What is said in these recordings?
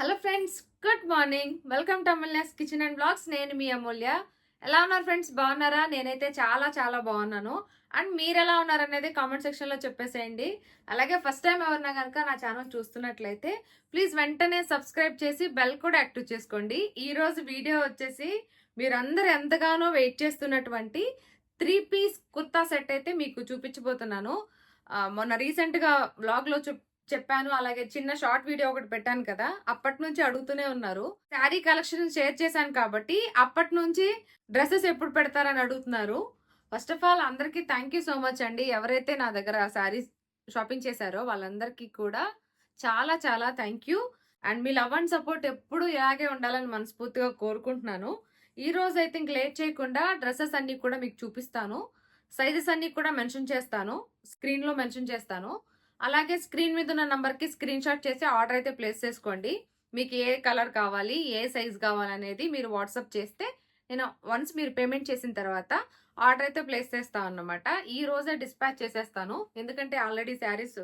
Hello friends good morning welcome to Amulya's kitchen and blogs నేను మీ అమూల్య. ఎలా ఉన్నారు ఫ్రెండ్స్ బాగున్నారా? నేనైతే చాలా చాలా బాగున్నాను. అండ్ మీరు ఎలా ఉన్నారు అనేది కామెంట్ సెక్షన్లో చెప్పేసేయండి. అలాగే ఫస్ట్ టైం ఎవరన్నా కనుక నా ఛానల్ చూస్తున్నట్లయితే ప్లీజ్ వెంటనే సబ్స్క్రైబ్ చేసి బెల్ కూడా యాక్టివ్ చేసుకోండి. ఈరోజు వీడియో వచ్చేసి మీరందరూ ఎంతగానో వెయిట్ చేస్తున్నటువంటి త్రీ పీస్ కుర్తా సెట్ అయితే మీకు చూపించబోతున్నాను. మొన్న రీసెంట్గా బ్లాగ్లో చెప్ చెప్పాను. అలాగే చిన్న షార్ట్ వీడియో ఒకటి పెట్టాను కదా అప్పటి నుంచి అడుగుతూనే ఉన్నారు. శారీ కలెక్షన్ షేర్ చేశాను కాబట్టి అప్పటి నుంచి డ్రెస్సెస్ ఎప్పుడు పెడతారని అడుగుతున్నారు. ఫస్ట్ ఆఫ్ ఆల్ అందరికీ థ్యాంక్ యూ సో మచ్ అండి. ఎవరైతే నా దగ్గర శారీస్ షాపింగ్ చేశారో వాళ్ళందరికీ కూడా చాలా చాలా థ్యాంక్ యూ. అండ్ మీ లవ్ అండ్ సపోర్ట్ ఎప్పుడు ఇలాగే ఉండాలని మనస్ఫూర్తిగా కోరుకుంటున్నాను. ఈ రోజు అయితే ఇంక లేట్ చేయకుండా డ్రెస్సెస్ అన్నీ కూడా మీకు చూపిస్తాను. సైజెస్ అన్నీ కూడా మెన్షన్ చేస్తాను. స్క్రీన్లో మెన్షన్ చేస్తాను. అలాగే స్క్రీన్ మీద ఉన్న నంబర్కి స్క్రీన్ షాట్ చేసి ఆర్డర్ అయితే ప్లేస్ చేసుకోండి. మీకు ఏ కలర్ కావాలి ఏ సైజ్ కావాలనేది మీరు వాట్సాప్ చేస్తే నేను వన్స్ మీరు పేమెంట్ చేసిన తర్వాత ఆర్డర్ అయితే ప్లేస్ చేస్తాను అన్నమాట. ఈ రోజే డిస్పాచ్ చేసేస్తాను. ఎందుకంటే ఆల్రెడీ శారీస్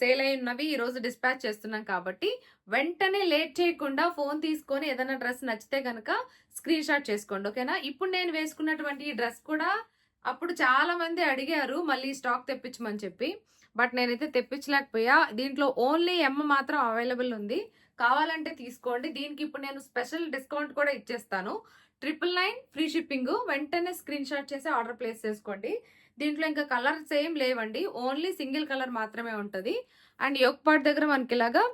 సేల్ అయి ఉన్నవి ఈ రోజు డిస్పాచ్ చేస్తున్నాం కాబట్టి వెంటనే లేట్ చేయకుండా ఫోన్ తీసుకొని ఏదైనా డ్రెస్ నచ్చితే కనుక స్క్రీన్ షాట్ చేసుకోండి. ఓకేనా? ఇప్పుడు నేను వేసుకున్నటువంటి ఈ డ్రెస్ కూడా అప్పుడు చాలా మంది అడిగారు మళ్ళీ స్టాక్ తెప్పించమని చెప్పి. బట్ నేనైతే తెప్పించలేకపోయా. దీంట్లో ఓన్లీ ఎమ్మ మాత్రం అవైలబుల్ ఉంది. కావాలంటే తీసుకోండి. దీనికి ఇప్పుడు నేను స్పెషల్ డిస్కౌంట్ కూడా ఇచ్చేస్తాను. ట్రిపుల్ నైన్ ఫ్రీ షిప్పింగ్ వెంటనే స్క్రీన్ షాట్ చేసి ఆర్డర్ ప్లేస్ చేసుకోండి. దీంట్లో ఇంకా కలర్స్ ఏం లేవండి. ఓన్లీ సింగిల్ కలర్ మాత్రమే ఉంటుంది. అండ్ యొక్క పార్ట్ దగ్గర మనకి ఇలాగా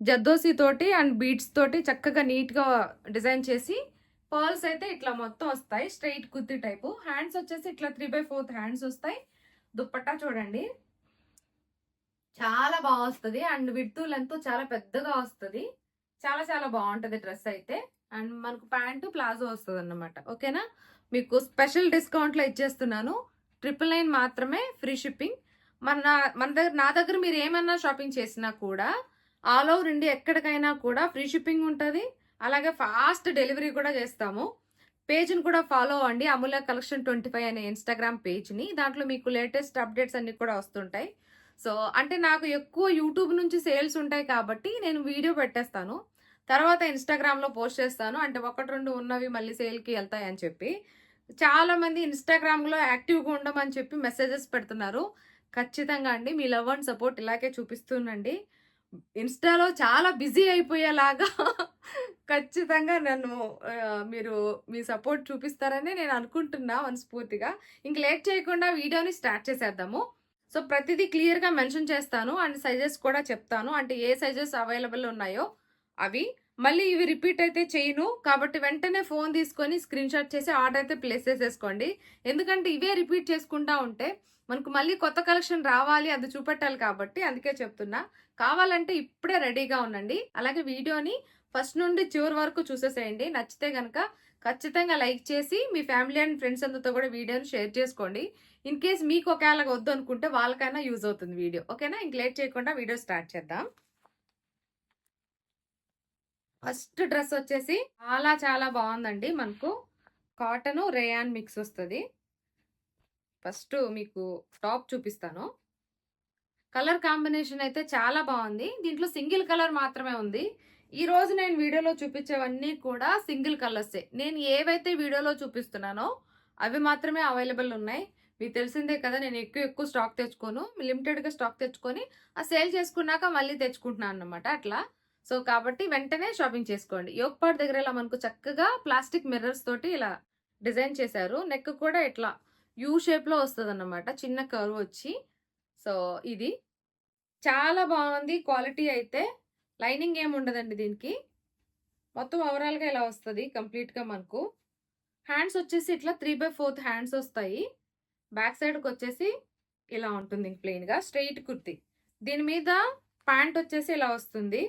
జద్దోసి తోటి అండ్ బీడ్స్ తోటి చక్కగా నీట్గా డిజైన్ చేసి పర్ల్స్ అయితే ఇట్లా మొత్తం వస్తాయి. Straight kurti type. హ్యాండ్స్ వచ్చేసి ఇట్లా త్రీ బై ఫోర్త్ హ్యాండ్స్ వస్తాయి. దుప్పట్టా చూడండి. చాలా బాగా వస్తుంది. అండ్ విడుతు లెంత్ చాలా పెద్దగా వస్తుంది. చాలా చాలా బాగుంటుంది డ్రెస్ అయితే. అండ్ మనకు ప్యాంటు ప్లాజో వస్తుంది అన్నమాట ఓకేనా? మీకు స్పెషల్ డిస్కౌంట్లో ఇచ్చేస్తున్నాను. ట్రిపుల్ నైన్ మాత్రమే ఫ్రీ షిప్పింగ్. మన మన దగ్గర నా దగ్గర మీరు ఏమన్నా షాపింగ్ చేసినా కూడా ఆల్ ఓవర్ ఇండియా ఎక్కడికైనా కూడా ఫ్రీ షిప్పింగ్ ఉంటుంది. అలాగే ఫాస్ట్ డెలివరీ కూడా చేస్తాము. పేజ్ని కూడా ఫాలో అవ్వండి. అమూల్య కలెక్షన్ ట్వంటీ ఫైవ్ అనే ఇన్స్టాగ్రామ్ పేజ్ని. దాంట్లో మీకు లేటెస్ట్ అప్డేట్స్ అన్నీ కూడా వస్తుంటాయి. సో అంటే నాకు ఎక్కువ యూట్యూబ్ నుంచి సేల్స్ ఉంటాయి కాబట్టి నేను వీడియో పెట్టేస్తాను. తర్వాత ఇన్స్టాగ్రామ్లో పోస్ట్ చేస్తాను. అంటే ఒకటి రెండు ఉన్నవి మళ్ళీ సేల్కి వెళ్తాయి అని చెప్పి. చాలా మంది ఇన్స్టాగ్రామ్లో యాక్టివ్గా ఉండమని చెప్పి మెసేజెస్ పెడుతున్నారు. ఖచ్చితంగా అండి. మీ లవ్ అండ్ సపోర్ట్ ఇలాగే చూపిస్తుండండి. ఇన్స్టాలో చాలా బిజీ అయిపోయేలాగా ఖచ్చితంగా నన్ను మీరు మీ సపోర్ట్ చూపిస్తారని నేను అనుకుంటున్నా మనస్ఫూర్తిగా. ఇంక లేట్ చేయకుండా వీడియోని స్టార్ట్ చేసేద్దాము. సో ప్రతిదీ క్లియర్గా మెన్షన్ చేస్తాను అండ్ సైజెస్ కూడా చెప్తాను. అంటే ఏ సైజెస్ అవైలబుల్ ఉన్నాయో అవి. మళ్ళీ ఇవి రిపీట్ అయితే చేయను. కాబట్టి వెంటనే ఫోన్ తీసుకొని స్క్రీన్ షాట్ చేసి ఆర్డర్ అయితే ప్లేస్ చేసేసుకోండి. ఎందుకంటే ఇవే రిపీట్ చేసుకుంటా ఉంటే మనకు మళ్ళీ కొత్త కలెక్షన్ రావాలి అది చూపెట్టాలి కాబట్టి అందుకే చెప్తున్నా. కావాలంటే ఇప్పుడే రెడీగా ఉండండి. అలాగే వీడియోని ఫస్ట్ నుండి చివరి వరకు చూసేసేయండి. నచ్చితే కనుక ఖచ్చితంగా లైక్ చేసి మీ ఫ్యామిలీ అండ్ ఫ్రెండ్స్ అందరితో కూడా వీడియోని షేర్ చేసుకోండి. ఇన్ కేస్ మీకు ఒకవేళ వద్దు అనుకుంటే వాళ్ళకైనా యూజ్ అవుతుంది వీడియో. ఓకేనా? ఇంక లేట్ చేయకుండా వీడియో స్టార్ట్ చేద్దాం. ఫస్ట్ డ్రెస్ వచ్చేసి చాలా చాలా బాగుందండి. మనకు కాటన్ రేయాన్ మిక్స్ వస్తుంది. ఫస్ట్ మీకు టాప్ చూపిస్తాను. కలర్ కాంబినేషన్ అయితే చాలా బాగుంది దీంట్లో సింగిల్ కలర్ మాత్రమే ఉంది. ఈ రోజు నేను వీడియోలో చూపించేవన్నీ కూడా సింగిల్ కలర్సే. నేను ఏవైతే వీడియోలో చూపిస్తున్నానో అవి మాత్రమే అవైలబుల్ ఉన్నాయి. మీకు తెలిసిందే కదా నేను ఎక్కువ ఎక్కువ స్టాక్ తెచ్చుకోను. లిమిటెడ్గా స్టాక్ తెచ్చుకొని ఆ సేల్ చేసుకున్నాక మళ్ళీ తెచ్చుకుంటున్నాను అన్నమాట అట్లా. సో కాబట్టి వెంటనే షాపింగ్ చేసుకోండి. యోగపాడు దగ్గర ఇలా మనకు చక్కగా ప్లాస్టిక్ మిర్రర్స్ తోటి ఇలా డిజైన్ చేశారు. నెక్ కూడా ఇట్లా యూ షేప్లో వస్తుంది అన్నమాట చిన్న కర్వ్ వచ్చి. సో ఇది. చాలా బాగుంది క్వాలిటీ అయితే లైనింగ్ ఏమి ఉండదండి దీనికి. మొత్తం ఓవరాల్గా ఇలా వస్తుంది కంప్లీట్గా మనకు. హ్యాండ్స్ వచ్చేసి ఇట్లా త్రీ బై ఫోర్త్ హ్యాండ్స్ వస్తాయి. బ్యాక్ సైడ్కి వచ్చేసి ఇలా ఉంటుంది ప్లెయిన్గా. స్ట్రెయిట్ కుర్తి. దీని మీద ప్యాంట్ వచ్చేసి ఇలా వస్తుంది.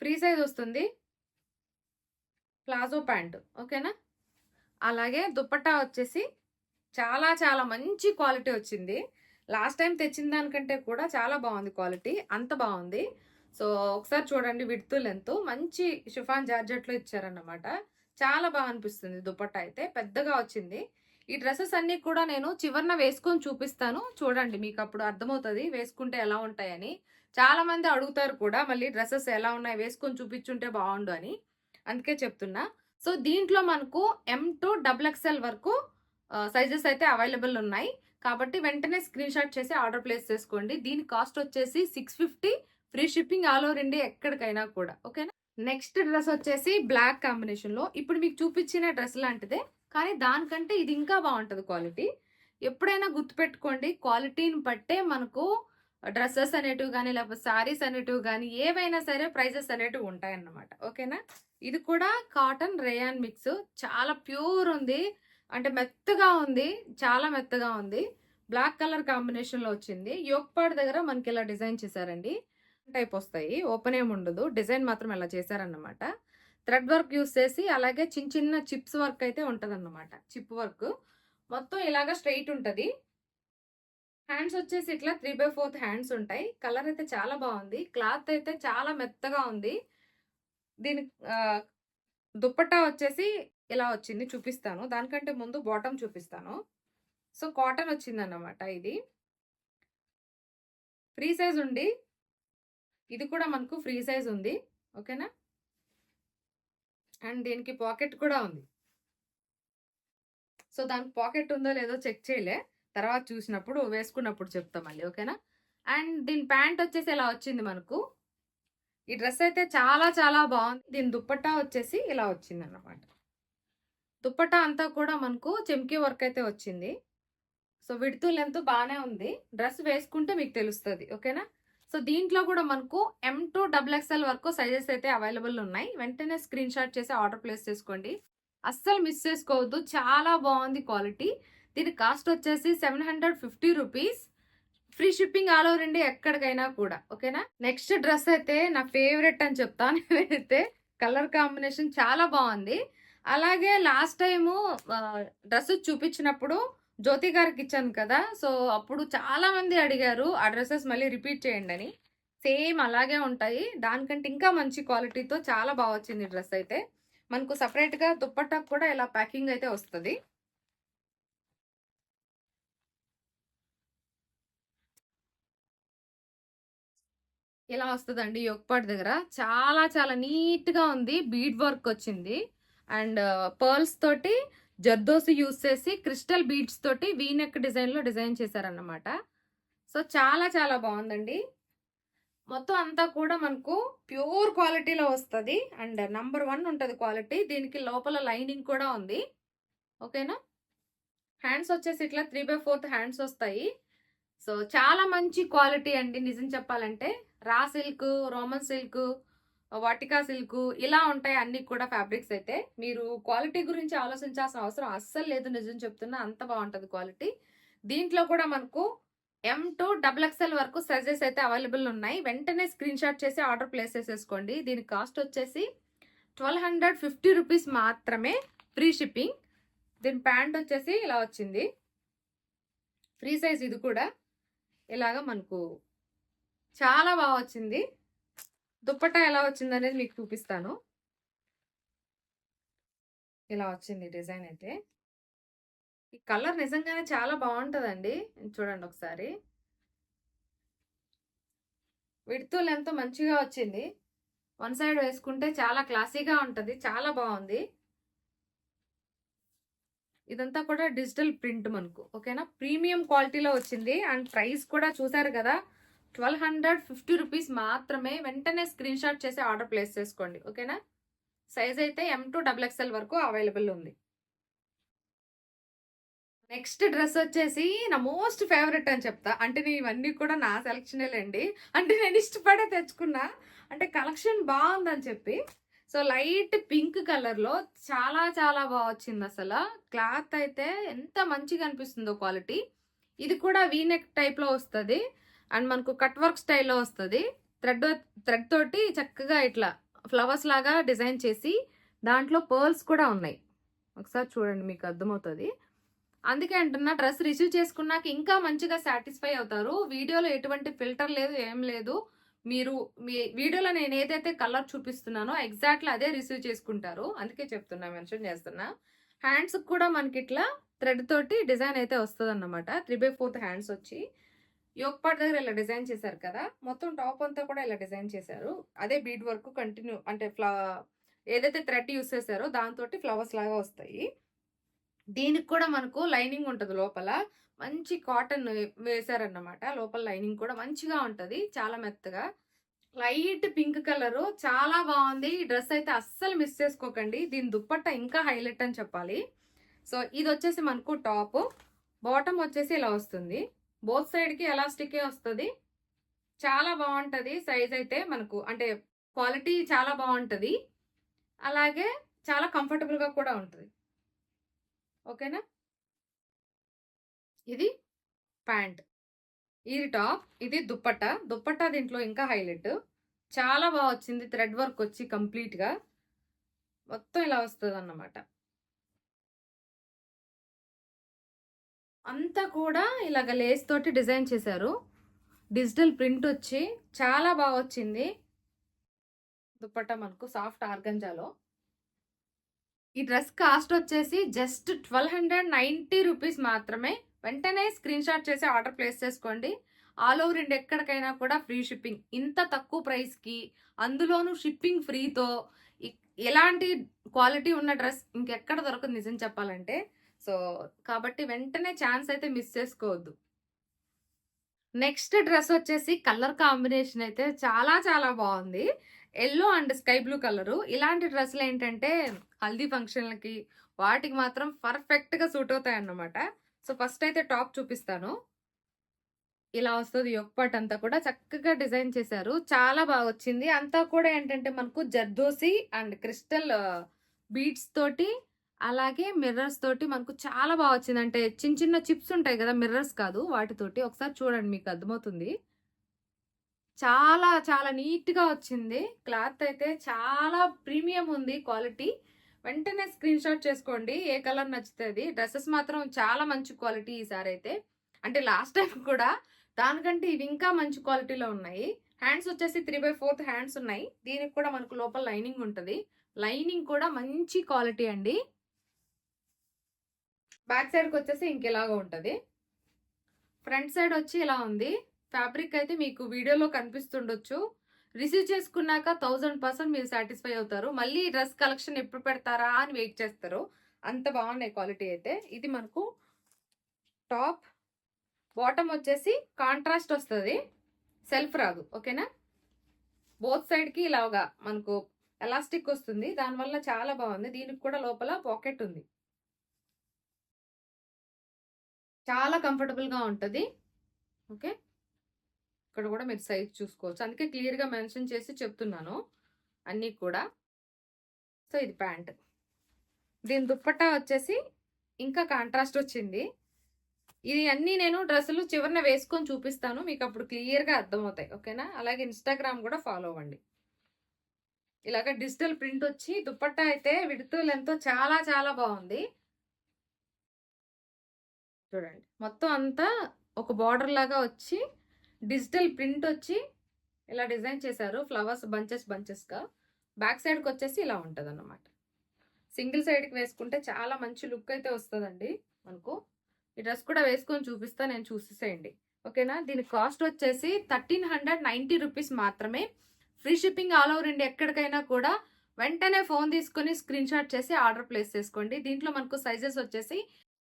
ఫ్రీ సైజ్ వస్తుంది. Palazzo pant. ఓకేనా? అలాగే దుపట్టా వచ్చేసి చాలా చాలా మంచి క్వాలిటీ వచ్చింది. లాస్ట్ టైం తెచ్చిన దానికంటే కూడా చాలా బాగుంది క్వాలిటీ అంత బాగుంది. సో ఒకసారి చూడండి విడుతు లెంత్. మంచి షిఫాన్ జార్జెట్లో ఇచ్చారన్నమాట. చాలా బాగా అనిపిస్తుంది దుపట్టా అయితే. పెద్దగా వచ్చింది. ఈ డ్రెస్సెస్ అన్నీ కూడా నేను చివరిన వేసుకొని చూపిస్తాను. చూడండి మీకు అప్పుడు అర్థమవుతుంది వేసుకుంటే ఎలా ఉంటాయని. చాలామంది అడుగుతారు కూడా మళ్ళీ డ్రెస్సెస్ ఎలా ఉన్నాయి? వేసుకొని చూపించుంటే బాగుండు అని. అందుకే చెప్తున్నా. సో దీంట్లో మనకు ఎం టు డబుల్ ఎక్స్ఎల్ వరకు సైజెస్ అయితే అవైలబుల్ ఉన్నాయి. కాబట్టి వెంటనే స్క్రీన్ షాట్ చేసి ఆర్డర్ ప్లేస్ చేసుకోండి. దీని కాస్ట్ వచ్చేసి six fifty free shipping all over India ఎక్కడికైనా కూడా ఓకేనా నెక్స్ట్ డ్రెస్ వచ్చేసి బ్లాక్ కాంబినేషన్లో ఇప్పుడు మీకు చూపించిన డ్రెస్ లాంటిదే కానీ దానికంటే ఇది ఇంకా బాగుంటుంది క్వాలిటీ ఎప్పుడైనా గుర్తుపెట్టుకోండి క్వాలిటీని బట్టే మనకు డ్రెస్సెస్ అనేటివి కానీ లేకపోతే శారీస్ అనేటివి కానీ ఏవైనా సరే ప్రైజెస్ అనేటివి ఉంటాయన్నమాట ఓకేనా ఇది కూడా కాటన్ రేయాన్ మిక్స్. చాలా ప్యూర్ ఉంది. అంటే మెత్తగా ఉంది. చాలా మెత్తగా ఉంది. బ్లాక్ కలర్ కాంబినేషన్లో వచ్చింది. యోక్పాడ్ దగ్గర మనకి ఇలా డిజైన్ చేశారండి. టైప్ వస్తాయి. ఓపెన్ ఏమి ఉండదు. డిజైన్ మాత్రం ఇలా చేశారన్నమాట. థ్రెడ్ వర్క్ యూస్ చేసి అలాగే చిన్న చిన్న చిప్స్ వర్క్ అయితే ఉంటుందన్నమాట. Chip work. మొత్తం ఇలాగ స్ట్రైట్ ఉంటుంది. హ్యాండ్స్ వచ్చేసి ఇట్లా త్రీ బై ఫోర్త్ హ్యాండ్స్ ఉంటాయి. కలర్ అయితే చాలా బాగుంది. క్లాత్ అయితే చాలా మెత్తగా ఉంది. దీని దుప్పట్టా వచ్చేసి ఇలా వచ్చింది చూపిస్తాను. దానికంటే ముందు బాటమ్ చూపిస్తాను. సో కాటన్ వచ్చింది అన్నమాట ఇది. ఫ్రీ సైజ్ ఉండి ఇది కూడా మనకు ఫ్రీ సైజ్ ఉంది. ఓకేనా? అండ్ దీనికి పాకెట్ కూడా ఉంది. సో దానికి పాకెట్ ఉందో లేదో చెక్ చేయలే. తర్వాత చూసినప్పుడు వేసుకున్నప్పుడు చెప్తాం మళ్ళీ. ఓకేనా? అండ్ దీని ప్యాంట్ వచ్చేసి ఇలా వచ్చింది మనకు? ఈ డ్రెస్ అయితే చాలా చాలా బాగుంది. దీని దుప్పట్టా వచ్చేసి ఇలా వచ్చింది అన్నమాట దుప్పట్టా అంతా కూడా మనకు చెమ్కీ వర్క్ అయితే వచ్చింది. సో విడుతూ లెంత్ బాగానే ఉంది. డ్రెస్ వేసుకుంటే మీకు తెలుస్తుంది ఓకేనా? సో దీంట్లో కూడా మనకు ఎం టు డబుల్ ఎక్స్ఎల్ వరకు సైజెస్ అయితే అవైలబుల్ ఉన్నాయి. వెంటనే స్క్రీన్ షాట్ చేసి ఆర్డర్ ప్లేస్ చేసుకోండి. అస్సలు మిస్ చేసుకోవద్దు. చాలా బాగుంది క్వాలిటీ. దీని కాస్ట్ వచ్చేసి seven hundred fifty rupees. Free shipping all over India ఎక్కడికైనా కూడా ఓకేనా? నెక్స్ట్ డ్రెస్ అయితే నా ఫేవరెట్ అని చెప్తాను. అయితే కలర్ కాంబినేషన్ చాలా బాగుంది. అలాగే లాస్ట్ టైము డ్రెస్ చూపించినప్పుడు జ్యోతి గారికి ఇచ్చాను కదా సో అప్పుడు చాలా మంది అడిగారు ఆ డ్రెస్సెస్ మళ్ళీ రిపీట్ చేయండి అని. సేమ్ అలాగే ఉంటాయి. దానికంటే ఇంకా మంచి క్వాలిటీతో చాలా బాగా వచ్చింది డ్రెస్ అయితే. మనకు సపరేట్గా గా కూడా ఇలా ప్యాకింగ్ అయితే వస్తుంది. ఇలా వస్తుందండి యొక్పాటి దగ్గర? చాలా చాలా నీట్గా ఉంది. బీడ్ వర్క్ వచ్చింది. అండ్ పర్ల్స్ తోటి జర్దోసి యూస్ చేసి క్రిస్టల్ బీడ్స్ తోటి వీనెక్ డిజైన్లో డిజైన్ చేశారన్నమాట. సో చాలా చాలా బాగుందండి. మొత్తం అంతా కూడా మనకు ప్యూర్ క్వాలిటీలో వస్తుంది. అండ్ నంబర్ వన్ ఉంటుంది క్వాలిటీ. దీనికి లోపల లైనింగ్ కూడా ఉంది. ఓకేనా? హ్యాండ్స్ వచ్చేసి ఇట్లా త్రీ బై ఫోర్త్ హ్యాండ్స్ వస్తాయి. సో చాలా మంచి క్వాలిటీ అండి నిజం చెప్పాలంటే. రా సిల్క్ రోమన్ సిల్క్ వాటికా సిల్క్ ఇలా ఉంటాయి అన్ని కూడా ఫ్యాబ్రిక్స్ అయితే. మీరు క్వాలిటీ గురించి ఆలోచించాల్సిన అవసరం అస్సలు లేదు నిజం చెప్తున్నా అంత బాగుంటుంది క్వాలిటీ. దీంట్లో కూడా మనకు ఎం టు డబుల్ ఎక్స్ఎల్ వరకు సైజెస్ అయితే అవైలబుల్ ఉన్నాయి. వెంటనే స్క్రీన్ షాట్ చేసి ఆర్డర్ ప్లేస్ చేసేసుకోండి. దీని కాస్ట్ వచ్చేసి ట్వెల్వ్ హండ్రెడ్ ఫిఫ్టీ రూపీస్ మాత్రమే ఫ్రీ షిప్పింగ్ దీని ప్యాంట్ వచ్చేసి ఇలా వచ్చింది. ఫ్రీ సైజ్ ఇది కూడా ఇలాగా మనకు చాలా బాగా వచ్చింది. దుప్పట ఎలా వచ్చింది అనేది మీకు చూపిస్తాను. ఇలా వచ్చింది డిజైన్ అయితే. ఈ కలర్ నిజంగానే చాలా బాగుంటుందండి. చూడండి ఒకసారి. విడుతూ లెంత్ మంచిగా వచ్చింది. వన్ సైడ్ వేసుకుంటే చాలా క్లాసీగా ఉంటుంది. చాలా బాగుంది. ఇదంతా కూడా డిజిటల్ ప్రింట్ మనకు. ఓకేనా? ప్రీమియం క్వాలిటీలో వచ్చింది. అండ్ ప్రైస్ కూడా చూసారు కదా? ట్వెల్వ్ హండ్రెడ్ ఫిఫ్టీ రూపీస్ మాత్రమే వెంటనే స్క్రీన్ షాట్ చేసి ఆర్డర్ ప్లేస్ చేసుకోండి. ఓకేనా? సైజ్ అయితే ఎం టు డబుల్ ఎక్స్ఎల్ వరకు అవైలబుల్ ఉంది. నెక్స్ట్ డ్రెస్ వచ్చేసి నా మోస్ట్ ఫేవరెట్ అని చెప్తా. అంటే నేను ఇవన్నీ కూడా నా సెలక్షనేలేండి అంటే నేను ఇష్టపడే తెచ్చుకున్నా అంటే కలెక్షన్ బాగుందని చెప్పి. సో లైట్ పింక్ కలర్లో చాలా చాలా బాగా వచ్చింది అసలు. క్లాత్ అయితే ఎంత మంచిగా అనిపిస్తుందో క్వాలిటీ. ఇది కూడా వీనెక్ టైప్లో వస్తుంది. అండ్ మనకు కట్ వర్క్ స్టైల్లో వస్తుంది. థ్రెడ్ థ్రెడ్ తోటి చక్కగా ఇట్లా ఫ్లవర్స్ లాగా డిజైన్ చేసి దాంట్లో పర్ల్స్ కూడా ఉన్నాయి. ఒకసారి చూడండి మీకు అర్థమవుతుంది. అందుకే అంటున్నా డ్రెస్ రిసీవ్ చేసుకున్నాక ఇంకా మంచిగా సాటిస్ఫై అవుతారు. వీడియోలో ఎటువంటి ఫిల్టర్ లేదు ఏం లేదు. మీరు మీ వీడియోలో నేను ఏదైతే కలర్ చూపిస్తున్నానో ఎగ్జాక్ట్లీ అదే రిసీవ్ చేసుకుంటారు. అందుకే చెప్తున్నా మెన్షన్ చేస్తున్నా. హ్యాండ్స్కి కూడా మనకి ఇట్లా థ్రెడ్ తోటి డిజైన్ అయితే వస్తుంది అన్నమాట త్రీ బై ఫోర్త్ హ్యాండ్స్ వచ్చి. యోగపాట్ పార్ట్ దగ్గర ఇలా డిజైన్ చేశారు కదా మొత్తం టాప్ అంతా కూడా ఇలా డిజైన్ చేశారు. అదే బీడ్ వర్క్ కంటిన్యూ అంటే ఫ్లా ఏదైతే థ్రెడ్ యూస్ చేశారో దాంతో ఫ్లవర్స్ లాగా వస్తాయి. దీనికి కూడా మనకు లైనింగ్ ఉంటుంది లోపల. మంచి కాటన్ వేశారన్నమాట. లోపల లైనింగ్ కూడా మంచిగా ఉంటుంది చాలా మెత్తగా. లైట్ పింక్ కలరు చాలా బాగుంది. ఈ డ్రెస్ అయితే అస్సలు మిస్ చేసుకోకండి. దీని దుప్పట్ట ఇంకా హైలైట్ అని చెప్పాలి. సో ఇది వచ్చేసి మనకు టాప్. బాటమ్ వచ్చేసి ఇలా వస్తుంది. బోత్ సైడ్కి ఎలాస్టికే వస్తుంది. చాలా బాగుంటుంది సైజ్ అయితే మనకు అంటే క్వాలిటీ చాలా బాగుంటుంది అలాగే చాలా కంఫర్టబుల్గా కూడా ఉంటుంది. ఓకేనా? ఇది ప్యాంట్. ఇది టాప్ ఇది దుప్పట్ట. దుప్పట్ట దీంట్లో ఇంకా హైలైట్. చాలా బాగా వచ్చింది. థ్రెడ్ వర్క్ వచ్చి కంప్లీట్గా. మొత్తం ఇలా వస్తుంది అన్నమాట అంతా కూడా ఇలాగ లేస్ తోటి డిజైన్ చేశారు. డిజిటల్ ప్రింట్ వచ్చి చాలా బాగా వచ్చింది. దుప్పట్ట మనకు సాఫ్ట్ ఆర్గంజాలో. ఈ డ్రెస్ కాస్ట్ వచ్చేసి just twelve hundred ninety rupees మాత్రమే. వెంటనే స్క్రీన్ షాట్ చేసి ఆర్డర్ ప్లేస్ చేసుకోండి. ఆల్ ఓవర్ ఇండియా ఎక్కడికైనా కూడా ఫ్రీ షిప్పింగ్ ఇంత తక్కువ ప్రైస్కి అందులోనూ షిప్పింగ్ ఫ్రీతో ఎలాంటి క్వాలిటీ ఉన్న డ్రెస్ ఇంకెక్కడ దొరకదు నిజం చెప్పాలంటే. సో కాబట్టి వెంటనే ఛాన్స్ అయితే మిస్ చేసుకోవద్దు. నెక్స్ట్ డ్రెస్ వచ్చేసి కలర్ కాంబినేషన్ అయితే చాలా చాలా బాగుంది. Yellow and sky blue colour. ఇలాంటి డ్రెస్సులు ఏంటంటే హల్దీ ఫంక్షన్లకి వాటికి మాత్రం పర్ఫెక్ట్గా సూట్ అవుతాయి అన్నమాట సో ఫస్ట్ అయితే టాప్ చూపిస్తాను. ఇలా వస్తుంది యొక్కపాట్ అంతా కూడా చక్కగా డిజైన్ చేశారు. చాలా బాగా వచ్చింది. అంతా కూడా ఏంటంటే మనకు జర్దోసి అండ్ క్రిస్టల్ బీడ్స్ తోటి అలాగే మిర్రర్స్ తోటి మనకు చాలా బాగా వచ్చింది. అంటే చిన్న చిన్న చిప్స్ ఉంటాయి కదా మిర్రర్స్ కాదు వాటితోటి ఒకసారి చూడండి మీకు అర్థమవుతుంది. చాలా చాలా నీట్గా వచ్చింది. క్లాత్ అయితే చాలా ప్రీమియం ఉంది క్వాలిటీ. వెంటనే స్క్రీన్ షాట్ చేసుకోండి. ఏ కలర్ నచ్చుతుంది? డ్రెస్సెస్ మాత్రం చాలా మంచి క్వాలిటీ ఈసారి అయితే. అంటే లాస్ట్ టైం కూడా దానికంటే ఇవి ఇంకా మంచి క్వాలిటీలో ఉన్నాయి. హ్యాండ్స్ వచ్చేసి త్రీ బై ఫోర్త్ హ్యాండ్స్ ఉన్నాయి. దీనికి కూడా మనకు లోపల లైనింగ్ ఉంటుంది. లైనింగ్ కూడా మంచి క్వాలిటీ అండి. బ్యాక్ సైడ్కి వచ్చేసి ఇంకెలాగా ఉంటుంది. ఫ్రంట్ సైడ్ వచ్చి ఇలా ఉంది. ఫ్యాబ్రిక్ అయితే మీకు వీడియోలో కనిపిస్తుండొచ్చు. రిసీవ్ చేసుకున్నాక థౌజండ్ పర్సెంట్ మీరు సాటిస్ఫై అవుతారు. మళ్ళీ డ్రెస్ కలెక్షన్ ఎప్పుడు పెడతారా అని వెయిట్ చేస్తారు. అంత బాగున్నాయి క్వాలిటీ అయితే. ఇది మనకు టాప్ బాటమ్ వచ్చేసి కాంట్రాస్ట్ వస్తుంది. సెల్ఫ్ రాదు. ఓకేనా? బోత్ సైడ్కి ఇలాగా మనకు ఎలాస్టిక్ వస్తుంది. దానివల్ల చాలా బాగుంది. దీనికి కూడా లోపల పాకెట్ ఉంది. చాలా కంఫర్టబుల్గా ఉంటుంది. ఓకే? ఇక్కడ కూడా మీరు సైజ్ చూసుకోవచ్చు. అందుకే క్లియర్గా మెన్షన్ చేసి చెప్తున్నాను అన్నీ కూడా. సో ఇది ప్యాంట్. దీని దుప్పట్టా వచ్చేసి ఇంకా కాంట్రాస్ట్ వచ్చింది. ఇది అన్నీ నేను డ్రెస్సులు చివరిన వేసుకొని చూపిస్తాను. మీకు అప్పుడు క్లియర్గా అర్థమవుతాయి. ఓకేనా? అలాగే ఇన్స్టాగ్రామ్ కూడా ఫాలో అవ్వండి. ఇలాగ డిజిటల్ ప్రింట్ వచ్చి దుప్పట్టా అయితే విడుతూ లెంత్ చాలా చాలా బాగుంది. చూడండి. మొత్తం అంతా ఒక బార్డర్ లాగా వచ్చి డిజిటల్ ప్రింట్ వచ్చి ఇలా డిజైన్ చేశారు. Flowers bunches బంచెస్గా. బ్యాక్ సైడ్కి వచ్చేసి ఇలా ఉంటుంది అన్నమాట సింగిల్ సైడ్కి వేసుకుంటే చాలా మంచి లుక్ అయితే వస్తుందండి మనకు. ఈ డ్రెస్ కూడా వేసుకొని చూపిస్తా నేను చూసేసేయండి. ఓకేనా? దీని కాస్ట్ వచ్చేసి థర్టీన్ హండ్రెడ్ నైంటీ రూపీస్ మాత్రమే. Free shipping all over India ఎక్కడికైనా కూడా వెంటనే ఫోన్ తీసుకొని స్క్రీన్ షాట్ చేసి ఆర్డర్ ప్లేస్ చేసుకోండి. దీంట్లో మనకు సైజెస్ వచ్చేసి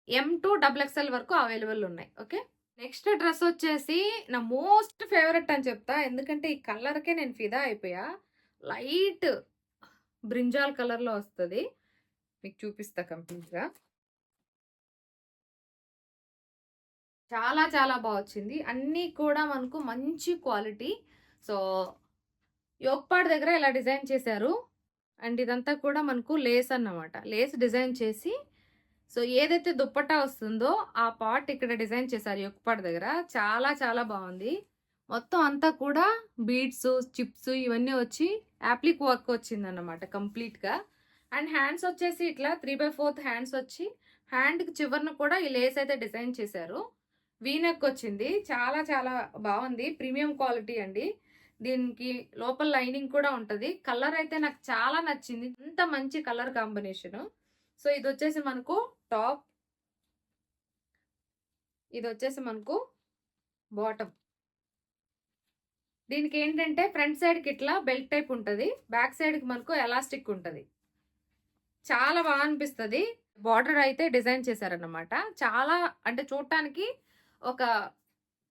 ఎం టు డబుల్ ఎక్స్ఎల్ వరకు అవైలబుల్ ఉన్నాయి. ఓకే నెక్స్ట్ డ్రెస్ వచ్చేసి నా మోస్ట్ ఫేవరెట్ అని చెప్తా. ఎందుకంటే ఈ కలర్కే నేను ఫిదా అయిపోయా. లైట్ బ్రింజాల్ కలర్లో వస్తుంది. మీకు చూపిస్తా కంప్లీట్గా. చాలా చాలా బాగా వచ్చింది. అన్నీ కూడా మనకు మంచి క్వాలిటీ. సో యోక్పాడ్ దగ్గర ఇలా డిజైన్ చేశారు. అండ్ ఇదంతా కూడా మనకు లేస్ అన్నమాట. లేస్ డిజైన్ చేసి సో ఏదైతే దుప్పట్టా వస్తుందో ఆ పార్ట్ ఇక్కడ డిజైన్ చేశారు యొక్కపాటి దగ్గర. చాలా చాలా బాగుంది. మొత్తం అంతా కూడా బీడ్స్ చిప్స్ ఇవన్నీ వచ్చి యాప్లిక్ వర్క్ వచ్చింది అనమాట కంప్లీట్గా. అండ్ హ్యాండ్స్ వచ్చేసి ఇట్లా త్రీ బై ఫోర్త్ హ్యాండ్స్ వచ్చి హ్యాండ్కి చివరిన కూడా ఈ లేస్ అయితే డిజైన్ చేశారు. వీనెక్ వచ్చింది. చాలా చాలా బాగుంది. ప్రీమియం క్వాలిటీ అండి. దీనికి లోపల లైనింగ్ కూడా ఉంటుంది. కలర్ అయితే నాకు చాలా నచ్చింది. ఇంత మంచి కలర్ కాంబినేషను. సో ఇది వచ్చేసి మనకు టాప్. ఇది వచ్చేసి మనకు బాటమ్. దీనికి ఏంటంటే ఫ్రంట్ సైడ్కి ఇట్లా బెల్ట్ టైప్ ఉంటుంది. బ్యాక్ సైడ్కి మనకు ఎలాస్టిక్ ఉంటుంది. చాలా బాగా అనిపిస్తుంది. బార్డర్ అయితే డిజైన్ చేశారన్నమాట. చాలా అంటే చూడటానికి ఒక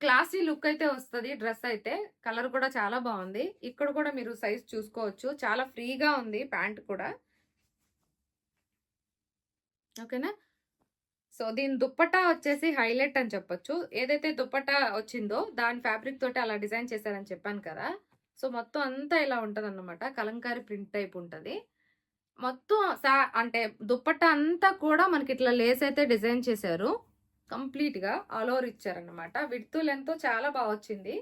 క్లాసీ లుక్ అయితే వస్తుంది డ్రెస్ అయితే. కలర్ కూడా చాలా బాగుంది. ఇక్కడ కూడా మీరు సైజ్ చూసుకోవచ్చు. చాలా ఫ్రీగా ఉంది ప్యాంట్ కూడా. ఓకేనా? సో దీని దుప్పట్టా వచ్చేసి హైలైట్ అని చెప్పొచ్చు. ఏదైతే దుప్పటా వచ్చిందో దాని ఫ్యాబ్రిక్ తోటి అలా డిజైన్ చేశారని చెప్పాను కదా. సో మొత్తం అంతా ఇలా ఉంటుంది అన్నమాట కలంకారీ ప్రింట్ టైప్ ఉంటుంది. మొత్తం సా అంటే దుప్పట్ట అంతా కూడా మనకి ఇట్లా లేస్ అయితే డిజైన్ చేశారు. కంప్లీట్గా ఆల్ ఓవర్ ఇచ్చారనమాట విడుతు లెంత్ చాలా బాగా వచ్చింది.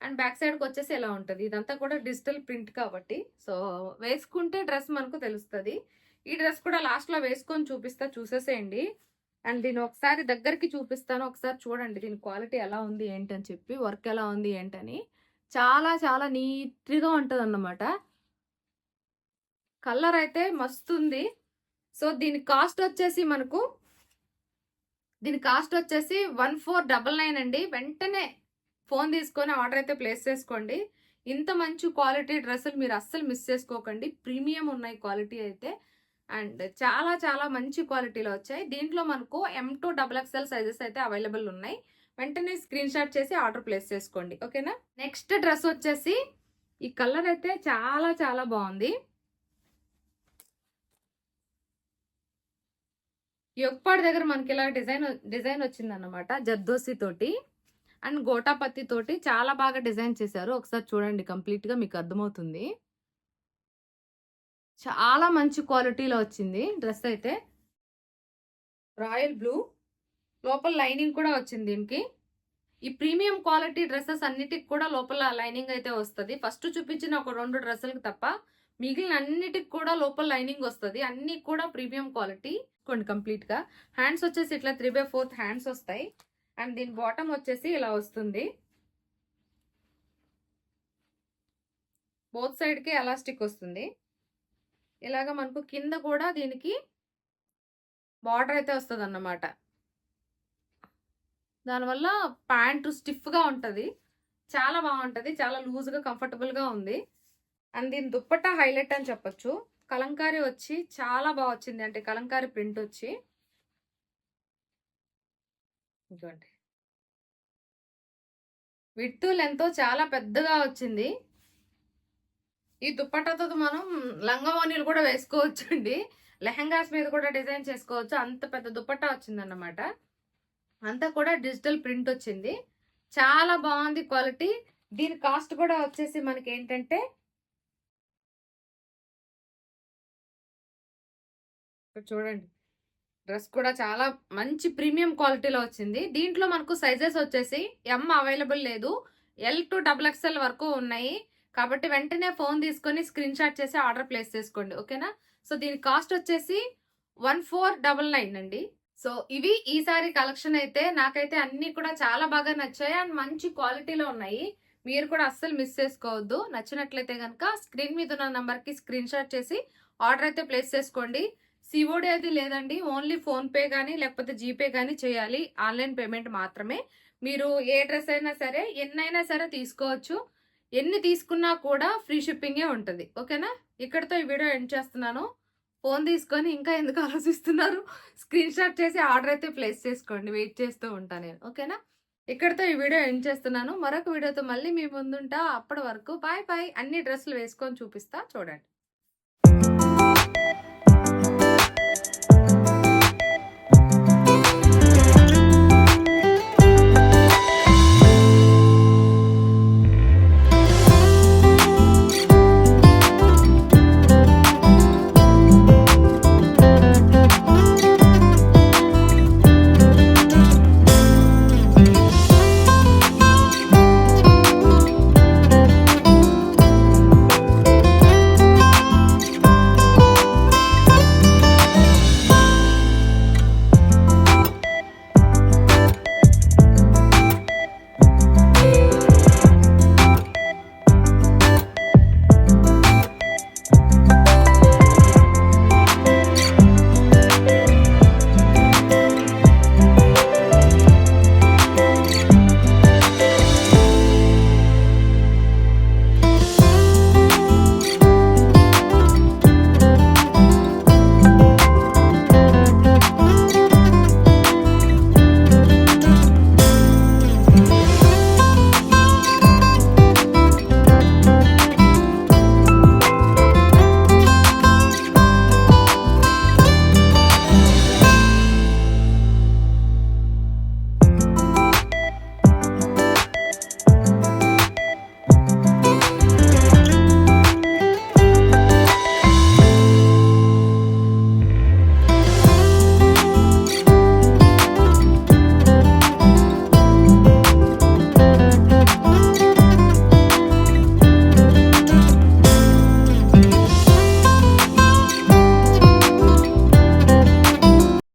అండ్ బ్యాక్ సైడ్కి వచ్చేసి ఎలా ఉంటుంది. ఇదంతా కూడా డిజిటల్ ప్రింట్ కాబట్టి. సో వేసుకుంటే డ్రెస్ మనకు తెలుస్తుంది. ఈ డ్రెస్ కూడా లాస్ట్లో వేసుకొని చూపిస్తా చూసేసేయండి. అండ్ దీని ఒకసారి దగ్గరికి చూపిస్తాను. ఒకసారి చూడండి దీని క్వాలిటీ ఎలా ఉంది ఏంటి అని చెప్పి. వర్క్ ఎలా ఉంది ఏంటని. చాలా చాలా నీట్గా ఉంటుంది అన్నమాట కలర్ అయితే మస్తు ఉంది సో దీని కాస్ట్ వచ్చేసి మనకు దీని కాస్ట్ వచ్చేసి వన్ ఫోర్ డబల్ నైన్ అండి. వెంటనే ఫోన్ తీసుకొని ఆర్డర్ అయితే ప్లేస్ చేసుకోండి. ఇంత మంచి క్వాలిటీ డ్రెస్సులు మీరు అస్సలు మిస్ చేసుకోకండి. ప్రీమియం ఉన్నాయి క్వాలిటీ అయితే. అండ్ చాలా చాలా మంచి క్వాలిటీలో వచ్చాయి. దీంట్లో మనకు M to double XL sizes అయితే అవైలబుల్ ఉన్నాయి. వెంటనే స్క్రీన్ షాట్ చేసి ఆర్డర్ ప్లేస్ చేసుకోండి. ఓకేనా నెక్స్ట్ డ్రెస్ వచ్చేసి ఈ కలర్ అయితే చాలా చాలా బాగుంది. ఈ దగ్గర మనకి ఇలా డిజైన్ డిజైన్ వచ్చింది అనమాట జర్దోసి తోటి. అండ్ గోటాపత్తి తోటి చాలా బాగా డిజైన్ చేశారు. ఒకసారి చూడండి కంప్లీట్గా మీకు అర్థమవుతుంది. చాలా మంచి క్వాలిటీలో వచ్చింది డ్రెస్ అయితే. Royal blue. లోపల లైనింగ్ కూడా వచ్చింది దీనికి. ఈ ప్రీమియం క్వాలిటీ డ్రెస్సెస్ అన్నిటికి కూడా లోపల లైనింగ్ అయితే వస్తుంది. ఫస్ట్ చూపించిన ఒక రెండు డ్రెస్సులకు తప్ప మిగిలిన అన్నిటికి కూడా లోపల లైనింగ్ వస్తుంది. అన్ని కూడా ప్రీమియం క్వాలిటీ. కొన్ని కంప్లీట్గా. హ్యాండ్స్ వచ్చేసి ఇట్లా త్రీ బై ఫోర్త్ హ్యాండ్స్ వస్తాయి. అండ్ దీని బాటమ్ వచ్చేసి ఇలా వస్తుంది. బోత్ సైడ్కి ఎలాస్టిక్ వస్తుంది. ఇలాగ మనకు కింద కూడా దీనికి బార్డర్ అయితే వస్తుంది అన్నమాట దానివల్ల ప్యాంటు స్టిఫ్గా ఉంటుంది. చాలా బాగుంటుంది. చాలా లూజ్గా కంఫర్టబుల్గా ఉంది. అండ్ దీని దుప్పట్టా హైలైట్ అని చెప్పొచ్చు. కలంకారీ వచ్చి చాలా బాగా వచ్చింది. అంటే కలంకారీ ప్రింట్ వచ్చి. ఇదిగోండి. విడ్త్ లెంతో చాలా పెద్దగా వచ్చింది. ఈ దుప్పట్టాతో మనం లంగవోనీలు కూడా వేసుకోవచ్చు అండి లెహంగాస్ మీద కూడా డిజైన్ చేసుకోవచ్చు. అంత పెద్ద దుప్పట్టా వచ్చిందన్నమాట. అంతా కూడా డిజిటల్ ప్రింట్ వచ్చింది. చాలా బాగుంది క్వాలిటీ. దీని కాస్ట్ కూడా వచ్చేసి మనకి ఏంటంటే చూడండి. డ్రెస్ కూడా చాలా మంచి ప్రీమియం క్వాలిటీలో వచ్చింది. దీంట్లో మనకు సైజెస్ వచ్చేసి ఎం అవైలబుల్ లేదు. ఎల్ టు డబుల్ ఎక్స్ఎల్ వరకు ఉన్నాయి. కాబట్టి వెంటనే ఫోన్ తీసుకొని స్క్రీన్ షాట్ చేసి ఆర్డర్ ప్లేస్ చేసుకోండి ఓకేనా? సో దీని కాస్ట్ వచ్చేసి వన్ ఫోర్ డబల్ నైన్ అండి. సో ఇవి ఈసారి కలెక్షన్ అయితే నాకైతే అన్ని కూడా చాలా బాగా నచ్చాయి అండ్ మంచి క్వాలిటీలో ఉన్నాయి. మీరు కూడా అస్సలు మిస్ చేసుకోవద్దు. నచ్చినట్లయితే కనుక స్క్రీన్ మీద ఉన్న నెంబర్కి స్క్రీన్ షాట్ చేసి ఆర్డర్ అయితే ప్లేస్ చేసుకోండి. సిఓడి అది లేదండి. ఓన్లీ ఫోన్పే కానీ లేకపోతే జీపే కానీ చేయాలి. ఆన్లైన్ పేమెంట్ మాత్రమే. మీరు ఏ డ్రెస్ అయినా సరే ఎన్నైనా సరే తీసుకోవచ్చు. ఎన్ని తీసుకున్నా కూడా ఫ్రీ షిప్పింగే ఉంటుంది. ఓకేనా? ఇక్కడితో ఈ వీడియో ఎండ్ చేస్తున్నాను. ఫోన్ తీసుకొని ఇంకా ఎందుకు ఆలోచిస్తున్నారు? స్క్రీన్ షాట్ చేసి ఆర్డర్ అయితే ప్లేస్ చేసుకోండి. వెయిట్ చేస్తూ ఉంటాను నేను. ఓకేనా? ఇక్కడితో ఈ వీడియో ఎండ్ చేస్తున్నాను. మరొక వీడియోతో మళ్ళీ మీ ముందుంటా. అప్పటి వరకు బాయ్ బాయ్. అన్ని డ్రెస్సులు వేసుకొని చూపిస్తా. చూడండి.